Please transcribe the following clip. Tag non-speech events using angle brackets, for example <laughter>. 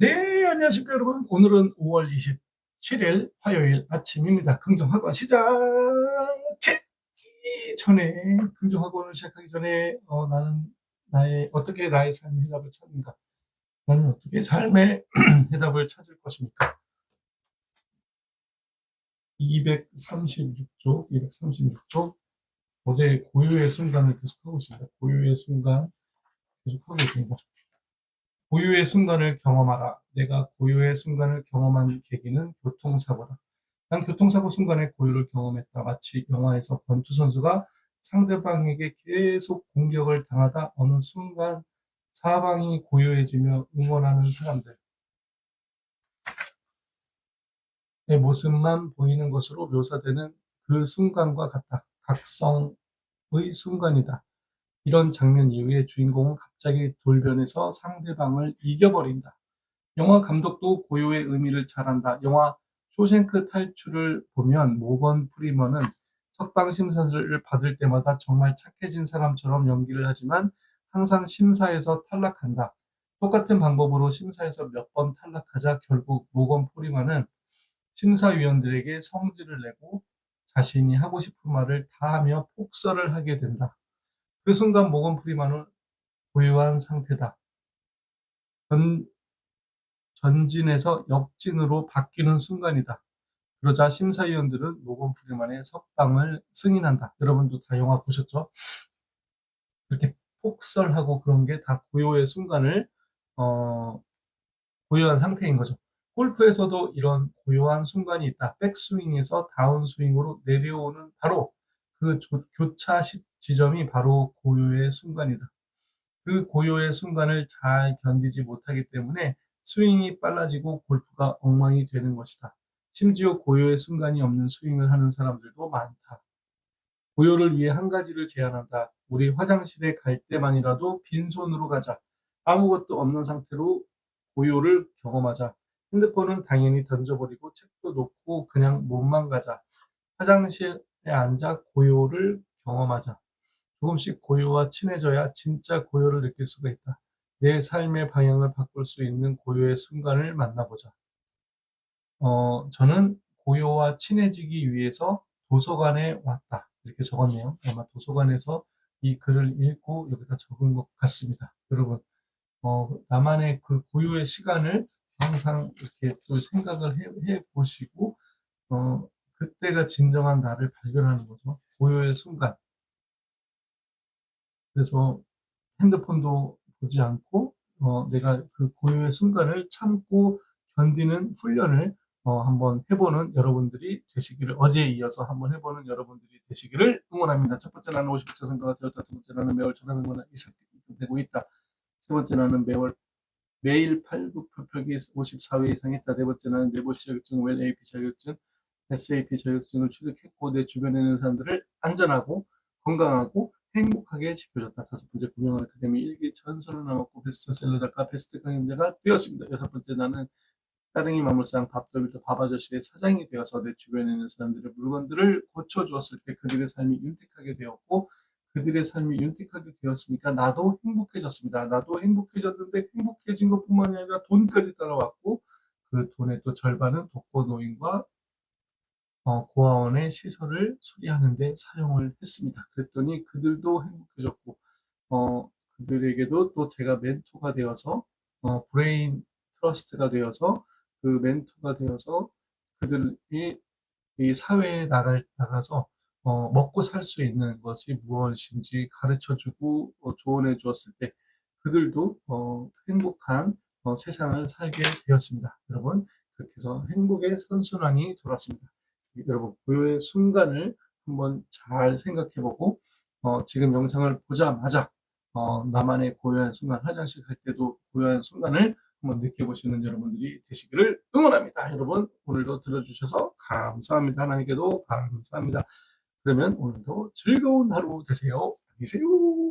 네, 안녕하십니까, 여러분. 오늘은 5월 27일 화요일 아침입니다. 긍정학원 시작하기 전에, 긍정학원을 시작하기 전에, 어, 나는 나의, 어떻게 나의 삶의 해답을 찾는가? 나는 어떻게 삶의 <clears throat> 해답을 찾을 것입니까? 236쪽, 236쪽. 어제 고요의 순간을 계속하고 있습니다. 고요의 순간 계속하고 있습니다. 고요의 순간을 경험하라. 내가 고요의 순간을 경험한 계기는 교통사고다. 난 교통사고 순간에 고요를 경험했다. 마치 영화에서 권투 선수가 상대방에게 계속 공격을 당하다 어느 순간 사방이 고요해지며 응원하는 사람들. 내 모습만 보이는 것으로 묘사되는 그 순간과 같다. 각성의 순간이다. 이런 장면 이후에 주인공은 갑자기 돌변해서 상대방을 이겨버린다. 영화 감독도 고요의 의미를 잘한다. 영화 쇼생크 탈출을 보면 모건 프리먼은 석방 심사를 받을 때마다 정말 착해진 사람처럼 연기를 하지만 항상 심사에서 탈락한다. 똑같은 방법으로 심사에서 몇 번 탈락하자 결국 모건 프리먼은 심사위원들에게 성질을 내고 자신이 하고 싶은 말을 다 하며 폭설을 하게 된다. 그 순간 모건 프리먼은 고요한 상태다. 전, 전진에서 역진으로 바뀌는 순간이다. 그러자 심사위원들은 모건 프리먼의 석방을 승인한다. 여러분도 다 영화 보셨죠? 이렇게 폭설하고 그런 게 다 고요의 순간을 어, 고요한 상태인 거죠. 골프에서도 이런 고요한 순간이 있다. 백스윙에서 다운스윙으로 내려오는 바로 그 조- 교차 시- 지점이 바로 고요의 순간이다. 그 고요의 순간을 잘 견디지 못하기 때문에 스윙이 빨라지고 골프가 엉망이 되는 것이다. 심지어 고요의 순간이 없는 스윙을 하는 사람들도 많다. 고요를 위해 한 가지를 제안한다. 우리 화장실에 갈 때만이라도 빈손으로 가자. 아무것도 없는 상태로 고요를 경험하자. 핸드폰은 당연히 던져버리고 책도 놓고 그냥 몸만 가자. 화장실에 앉아 고요를 경험하자. 조금씩 고요와 친해져야 진짜 고요를 느낄 수가 있다. 내 삶의 방향을 바꿀 수 있는 고요의 순간을 만나보자. 어, 저는 고요와 친해지기 위해서 도서관에 왔다. 이렇게 적었네요. 아마 도서관에서 이 글을 읽고 여기다 적은 것 같습니다. 여러분, 어, 나만의 그 고요의 시간을 항상 이렇게 또 생각을 해, 해 보시고, 어, 그때가 진정한 나를 발견하는 거죠. 고요의 순간. 그래서 핸드폰도 보지 않고 어, 내가 그 고요의 순간을 참고 견디는 훈련을 어, 한번 해보는 여러분들이 되시기를 어제에 이어서 한번 해보는 여러분들이 되시기를 응원합니다. 첫 번째 나는 50차 선거가 되었다. 두 번째 나는 매월 전화명문화 이상 되고 있다. 세 번째 나는 매월 매일 팔굽혀펴기 54회 이상 했다. 네 번째 나는 내보시 자격증, 웰 AP 자격증, SAP 자격증을 취득했고 내 주변에 있는 사람들을 안전하고 건강하고 행복하게 지켜줬다. 다섯 번째 구명한 아카데미 일기 전설을 남았고 베스트셀러 작가 베스트 강연자가 되었습니다. 여섯 번째 나는 따릉이 마물상 밥더비도 밥아저씨의 사장이 되어서 내 주변에 있는 사람들의 물건들을 고쳐주었을 때 그들의 삶이 윤택하게 되었고 그들의 삶이 윤택하게 되었으니까 나도 행복해졌습니다. 나도 행복해졌는데 행복해진 것뿐만이 아니라 돈까지 따라왔고 그 돈의 또 절반은 독거 노인과 어, 고아원의 시설을 수리하는 데 사용을 했습니다. 그랬더니 그들도 행복해졌고, 어, 그들에게도 또 제가 멘토가 되어서, 어, 브레인 트러스트가 되어서, 그 멘토가 되어서 그들이 이 사회에 나갈, 나가서, 어, 먹고 살 수 있는 것이 무엇인지 가르쳐 주고, 어, 조언해 주었을 때, 그들도, 어, 행복한, 어, 세상을 살게 되었습니다. 여러분, 그렇게 해서 행복의 선순환이 돌았습니다. 여러분 고요의 순간을 한번 잘 생각해보고 어, 지금 영상을 보자마자 어, 나만의 고요한 순간 화장실 갈 때도 고요한 순간을 한번 느껴보시는 여러분들이 되시기를 응원합니다. 여러분 오늘도 들어주셔서 감사합니다. 하나님께도 감사합니다. 그러면 오늘도 즐거운 하루 되세요. 안녕히 계세요.